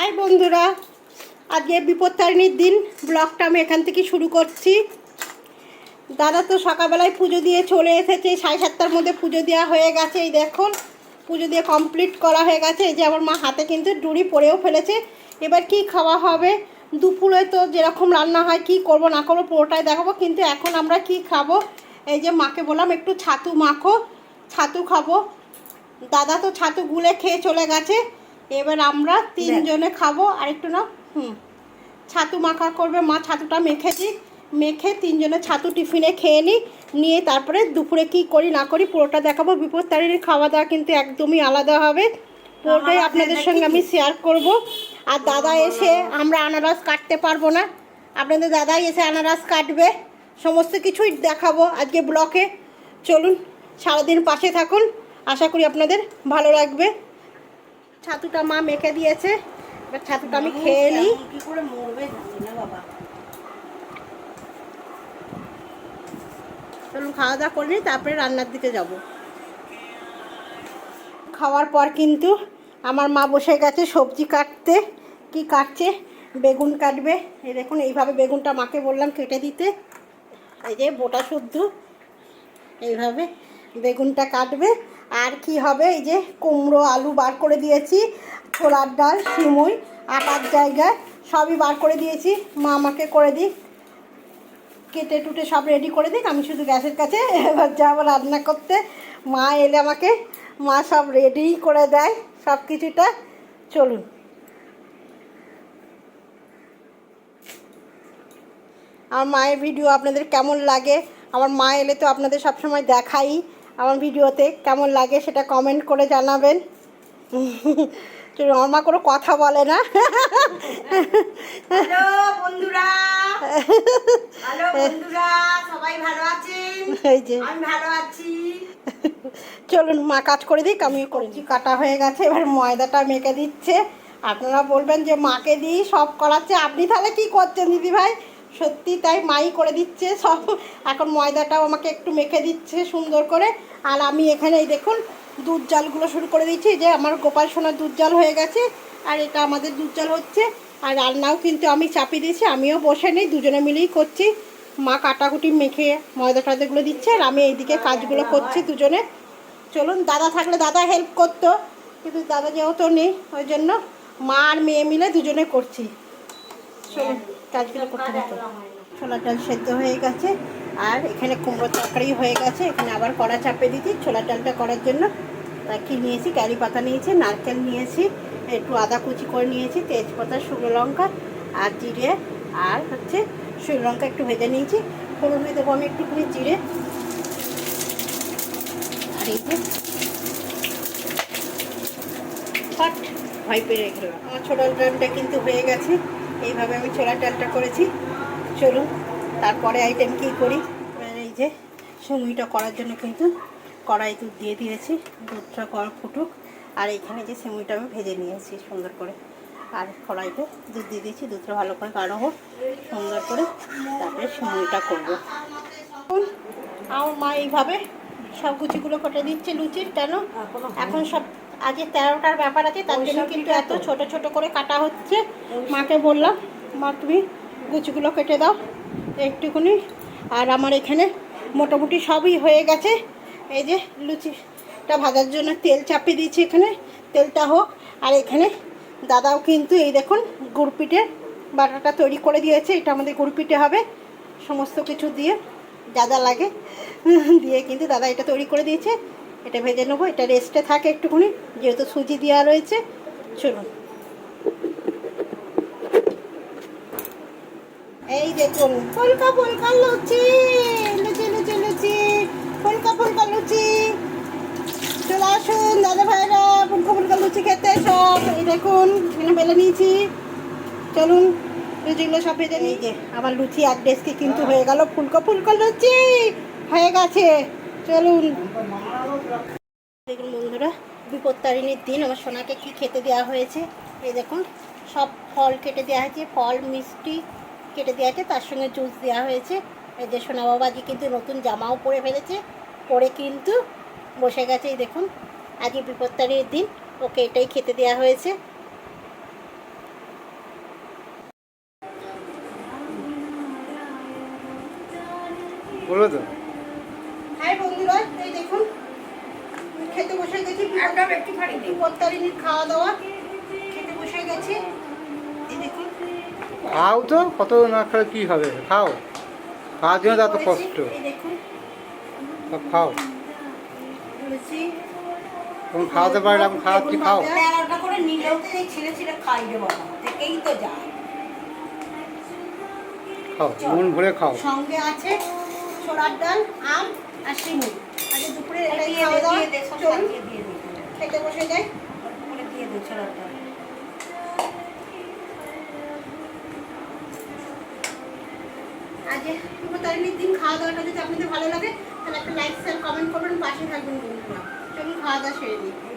High বন্ধুরা, আজকে বিপত্তারিণীর দিন, ব্লগটা আমি এখান থেকে শুরু করছি। দাদা তো সকালবেলায় পুজো দিয়ে চলে এসেছে, সাড়ে সাতটার মধ্যে পুজো দেওয়া হয়ে গেছে, এই দেখুন। পুজো দিয়ে কমপ্লিট করা হয়ে গেছে, এই যে আমার মা হাতে কিন্তু ডুরি পরেও ফেলেছে। এবার কি খাওয়া হবে? দুপুরে তো যেরকম রান্না হয়, কি করব না করব পুরোটাই দেখাবো, কিন্তু এখন আমরা কি খাব? এই যে মাকে বললাম, একটু ছাতু মাখো, ছাতু খাব। দাদা তো ছাতু গুলে খেয়ে চলে গেছে। এবার আমরা তিনজনে খাব আর একটু না হুম। ছাতু মাখা করবে মা ছাতুটা মেখে দিই মেখে তিনজনে ছাতু টিফিনে খেয়ে নিই নিয়ে তারপরে দুপুরে কি করি না করি পুরোটা দেখাবো। বিপদ তারিণীর খাওয়া দাওয়া কিন্তু একদমই আলাদা হবে। পুরোটাই আপনাদের সঙ্গে আমি শেয়ার করব। আর দাদা এসে আমরা আনারস কাটতে পারব না। আপনাদের দাদাই এসে আনারস কাটবে। সমস্ত কিছুই দেখাবো আজকে ব্লকে। চলুন সারাদিন পাশে থাকুন। আশা করি আপনাদের ভালো লাগবে। ছাতুটা মা মেখে দিয়েছে। এবার ছাতুটা আমি খেয়ে নিই। কি করে মরবে না বাবা। চলুন খাওয়া দাওয়া করে নিই তারপরে রান্নার দিকে যাব। খাওয়ার পর কিন্তু আমার মা বসে গেছে সবজি কাটতে। কি কাটছে? বেগুন কাটবে। এই দেখুন এইভাবে বেগুনটা মাকে বললাম কেটে দিতে। এই যে বোটা শুদ্ধ। এইভাবে বেগুনটা কাটবে। আর কি হবে? এই যে কুমড়ো, আলু বার করে দিয়েছি, ছোলার ডাল, সিমুই, আটার জায়গায় সবই বার করে দিয়েছি। মা আমাকে করে দিই কেটে টুটে সব রেডি করে দিক। আমি শুধু গ্যাসের কাছে এবার যাব রান্না করতে। মা এলে আমাকে, মা সব রেডি করে দেয় সব কিছুটা চলুন। আমার মায়ের ভিডিও আপনাদের কেমন লাগে? আমার মা এলে তো আপনাদের সবসময় দেখাই। আমার ভিডিওতে কেমন লাগে সেটা কমেন্ট করে জানাবেন। চলুন আমার মা কোনো কথা বলে না। হ্যালো বন্ধুরা। হ্যালো বন্ধুরা সবাই ভালো আছেন? এই যে। আমি ভালো আছি। চলুন মা কাজ করে দিক আমিও করেছি কাটা হয়ে গেছে এবার ময়দাটা মেখে দিচ্ছে। আপনারা বলবেন যে মাকে দিই সব করাচ্ছে। আপনি তাহলে কি করছেন দিদি ভাই সত্যি তাই মাই করে দিচ্ছে, সব। এখন ময়দাটাও আমাকে একটু মেখে দিচ্ছে সুন্দর করে। আর আমি এখানে এই দেখুন, দুধ জালগুলো শুরু করে দিচ্ছি যে আমার গোপাল সোনার দুধ জাল হয়ে গেছে, আর এটা আমাদের দুধ জাল হচ্ছে। আর রান্নাও কিন্তু আমি চাপিয়ে দিয়েছি, আমিও বসে নেই, দুজনে মিলেই করছি। মা কাটাকুটি মেখে ময়দা টয়দাগুলো দিচ্ছে, আর আমি এইদিকে কাজগুলো করছি দুজনে। চলুন, দাদা থাকলে দাদা হেল্প করতো, কিন্তু দাদা যেহেতু নেই, ওই জন্য মা আর মেয়ে মিলে দুজনে করছি। কাজগুলো করতে থাকো ছোলার ডাল সেদ্ধ হয়ে গেছে, আর এখানে কুমড়ো তরকারি হয়ে গেছে। এখানে আবার কড়া চাপে দিচ্ছি ছোলার ডালটা করার জন্য। কি নিয়েছি ক্যারি পাতা নিয়েছি, নারকেল নিয়েছি, একটু আদা কুচি করে নিয়েছি, তেজপাতা, শুকনো লঙ্কা, আর জিরে, আর হচ্ছে শুকনো লঙ্কা একটু ভেজে নিয়েছি। ফোড়নে দেবো আমি একটুখানি জিরে। আর এই যে ভয় পেয়ে রেখে আমার ছোলার ডালটা কিন্তু হয়ে গেছে। এইভাবে আমি ছোলার ডালটা করেছি। চলুন তারপরে আইটেম কী করি? এই যে সুমিটা করার জন্য কিন্তু কড়াই দুধ দিয়ে দিয়েছি। দুধটা কর ফুটুক। আর এখানে যে সিমুইটা আমি ভেজে নিয়েছি সুন্দর করে। আর কড়াইতে দুধ দিয়ে দিয়েছি দুধটা ভালো করে গাঢ় হোক সুন্দর করে তারপরে সিমুইটা করব। এখন আমার মা এইভাবে সব কুচিগুলো কেটে দিচ্ছে লুচির কেন এখন সব আজকে তেরোটার ব্যাপার আছে তার জন্য কিন্তু এত ছোট ছোট করে কাটা হচ্ছে। মাকে বললাম মা তুমি গুচিগুলো কেটে দাও একটুখানি। আর আমার এখানে মোটামুটি সবই হয়ে গেছে। এই যে লুচিটা ভাজার জন্য তেল চাপিয়ে দিয়েছি এখানে তেলটা হোক। আর এখানে দাদাও কিন্তু এই দেখুন গুড়পিঠে বাটাটা তৈরি করে দিয়েছে এটা আমাদের গুড়পিঠে হবে সমস্ত কিছু দিয়ে যা যা লাগে দিয়ে কিন্তু দাদা এটা তৈরি করে দিয়েছে। এটা ভেজে নেব, এটা রেস্টে থাকে একটুখানি, যেহেতু সুজি দেওয়া রয়েছে, চলুন। এই দেখুন, ফুলকা ফুলকা লুচি লুচি লুচি লুচি, ফুলকা ফুলকা লুচি। চলে আসুন, দাদা ভাইরা, ফুলকা ফুলকা লুচি খেতে সব এই দেখুন, এখানে বেলে নিয়েছি। চলুন, লুচিগুলো সব ভেজে নিই। যে, আমার লুচি এক ডেস্কে কিন্তু হয়ে গেল ফুলকা ফুলকা লুচি, হয়ে গেছে। চলুন। দেখুন বন্ধুরা বিপত্তারিণীর দিন আমার সোনাকে কি খেতে দেওয়া হয়েছে? এই দেখুন সব ফল কেটে দেওয়া হয়েছে ফল মিষ্টি কেটে দেওয়া হয়েছে তার সঙ্গে জুস দেওয়া হয়েছে। এই যে সোনা বাবাজি কিন্তু নতুন জামাও পরে ফেলেছে পরে কিন্তু বসে গেছে এই দেখুন আজকে বিপত্তারিণীর দিন ওকে এটাই খেতে দেওয়া হয়েছে। বলো তো। হ্যাঁ বন্ধুরা এই দেখুন খেতে বসে গেছি একদম। বিপত্তারিণীর খাওয়া দাওয়া খেতে বসে গেছি। খাও তো কত না খেলে কী হবে? খাও। খাওয়ার জন্য তো এত কষ্ট। এই দেখুন। খাও। লুচি খাওয়াতে পারলে এখন খাওয়াচ্ছি খাও। করে নিলেও তো এই ছিঁড়ে ছিঁড়ে খাই থেকেই তো যায় খাও মন ভরে খাও। সঙ্গে আছে ছোলার ডাল আম আর শিমুই আজ দুপুরে খাওয়া দাওয়া চলুন। খেতে বসে যাই। দুপুরে দিয়ে দে ছোলাটা। আজ বিপত্তারিণীর দিন খাওয়া দাওয়াটা যদি আপনাদের ভালো লাগে তাহলে একটা লাইক শেয়ার কমেন্ট করবেন পাশে থাকবেন বন্ধুরা। চলুন খাওয়া দাওয়া সেরে নিই।